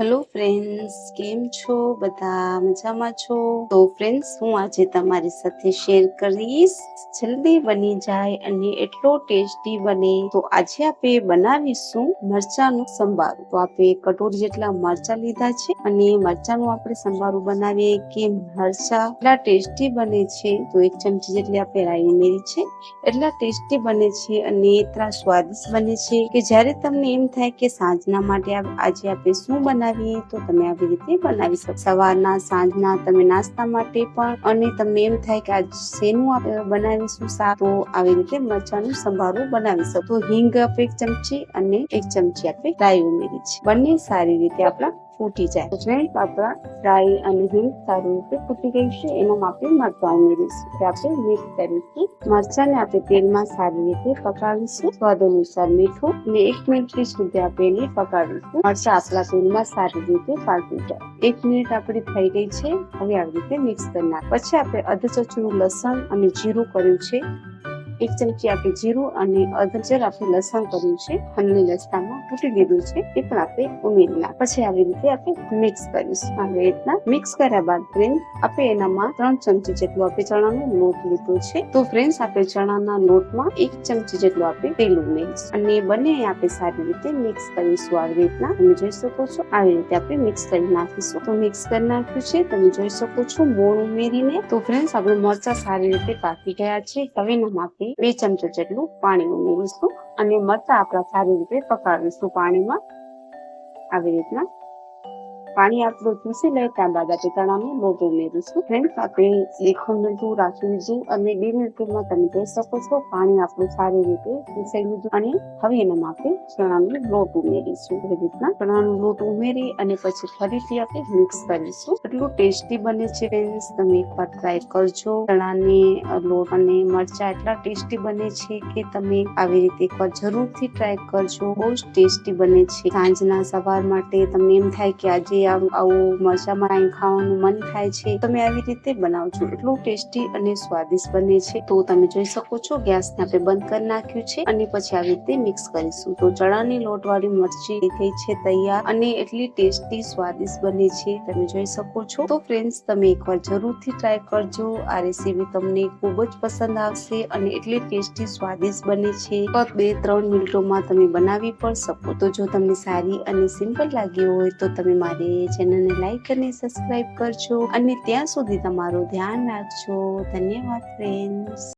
Hello friends કેમ છો? બધા મજામાં છો? તો ફ્રેન્ડ્સ હું આજે તમારી સાથે શેર કરીશ. જલ્દી બની જાય અને એટલો ટેસ્ટી બને. તો આજે આપણે બનાવીશું મરચાંનું સંભારું. તો આપણે કટોરી જેટલા મરચાં લીધા છે અને મરચાંનું આપણે સંભારું બનાવીએ કે મરચાં એટલા ટેસ્ટી બને છે. તો એક ચમચી જેટલી આપણે રાઈ ઉમેરી છે. એટલા ટેસ્ટી બને છે અને એટલા સ્વાદિષ્ટ બને છે કે જ્યારે તમને એમ થાય કે સાંજના માટે આજે આપણે શું બનાવીએ તો તમે આવી રીતે બનાવી શકો. સવારના, સાંજના તમે નાસ્તા માટે પણ, અને તમને એમ થાય કે આજ શેનું આપણે બનાવીશું શાક, તો આવી રીતે મરચાંનું સંભારું બનાવી શકો. તો હિંગ એક ચમચી અને એક ચમચી આપણે રાઈ ઉમેરી છે. બંને સારી રીતે આપણા ફૂટી જાય. તો પાપડા રાઈ અને હિંગ સારી રીતે ફૂટી ગઈ છે. એમાં આપણે મરચાં ઉમેરીશું કે આપણે મિક્સ કરીશું. મરચાંને આપણે તેલમાં સારી રીતે પકાવીશું. સ્વાદ અનુસાર મીઠું અને એક મિનિટ સુધી આપણે એને પકાવીશું. મરચાં આપણા તેલમાં સારી રીતે પાકી જાય. એક મિનિટ આપણી થઈ ગઈ છે. હવે આવી રીતે મિક્સ કરી નાખ પછી આપણે અધ લસણ અને જીરું કર્યું છે. એક ચમચી આપણે જીરું અને અધ ચમચી આપણે લસણ કર્યું છે. અને લસણમાં તૂટી દીધું છે. એ પણ આપણે ઉમેરી નાખ પછી આવી રીતે આપણે મિક્સ કરીશું. આવી રીતના મિક્સ કર્યા બાદ ફ્રેન્ડ આપણે એનામાં ત્રણ ચમચી જેટલું આપણે ચણાનો લોટ લીધો છે. તો ફ્રેન્ડ્સ, આપણે ચણાના લોટમાં એક ચમચી જેટલું આપણે તેલ ઉમેરીશું. અને બંને આપણે સારી રીતે મિક્સ કરીશું આવી રીતના. તમે જોઈ શકો છો, આવી રીતે આપણે મિક્સ કરી નાખીશું. તો મિક્સ કરી નાખ્યું છે. તમે જોઈ શકો છો, મોણ ઉમેરીને. તો ફ્રેન્ડ્સ, આપણે મરચા સારી રીતે પાકી ગયા છે. હવે એનામાં આપણે બે ચમચા જેટલું પાણી ઉમેરીશું અને મરચા આપણા સારી રીતે પકાવીશું પાણીમાં. આવી રીતના. પાણી આપણું ચૂસી લે ત્યાં બાદ આપણે ચણાનો લોટ ઉમેરીશું ફ્રેન્ડ આપણે દેખો મીઠું રાખી લીધું અને બે મિનિટમાં તમે જોઈ શકો છો, પાણી આપણું સારી રીતે ચૂસાઈ લીધું અને હવે એનામાં આપણે ચણાનો લોટ ઉમેરીશું. એવી રીતના ચણાનો લોટ ઉમેરી અને પછી ફરીથી આપણે મિક્સ કરીશું. એટલું ટેસ્ટી બને છે ફ્રેન્ડ્સ તમે એકવાર ટ્રાય કરજો. ચણાને, લોટ અને મરચા એટલા ટેસ્ટી બને છે કે તમે આવી રીતે એકવાર જરૂરથી ટ્રાય કરજો. બહુ જ ટેસ્ટી બને છે. સાંજના સવાર માટે તમને એમ થાય કે આજે આવું મરચામાં કાંઈ ખાવાનું મન થાય છે, તમે આવી રીતે બનાવજો. એટલું ટેસ્ટી અને સ્વાદિષ્ટ બને છે. તો તમે જોઈ શકો છો, ગેસને આપણે બંધ કરી નાખ્યું છે અને પછી આવી રીતે મિક્સ કરીશું. તો ચણાની લોટવાળી મરચી થઈ છે તૈયાર અને એટલી ટેસ્ટી, સ્વાદિષ્ટ બને છે. તમે જોઈ શકો છો. તો ફ્રેન્ડ્સ, તમે એકવાર જરૂરથી ટ્રાય કરજો. આ રેસીપી તમને ખૂબ જ પસંદ આવશે અને એટલી ટેસ્ટી, સ્વાદિષ્ટ બને છે. બે, ત્રણ મિનિટોમાં તમે બનાવી પણ શકો. તો જો તમને સારી અને સિમ્પલ લાગી હોય તો તમે મારી ચેનલને લાઈક અને સબસ્ક્રાઇબ કરજો. અને ત્યાં સુધી તમારું ધ્યાન રાખજો. ધન્યવાદ ફ્રેન્ડ્સ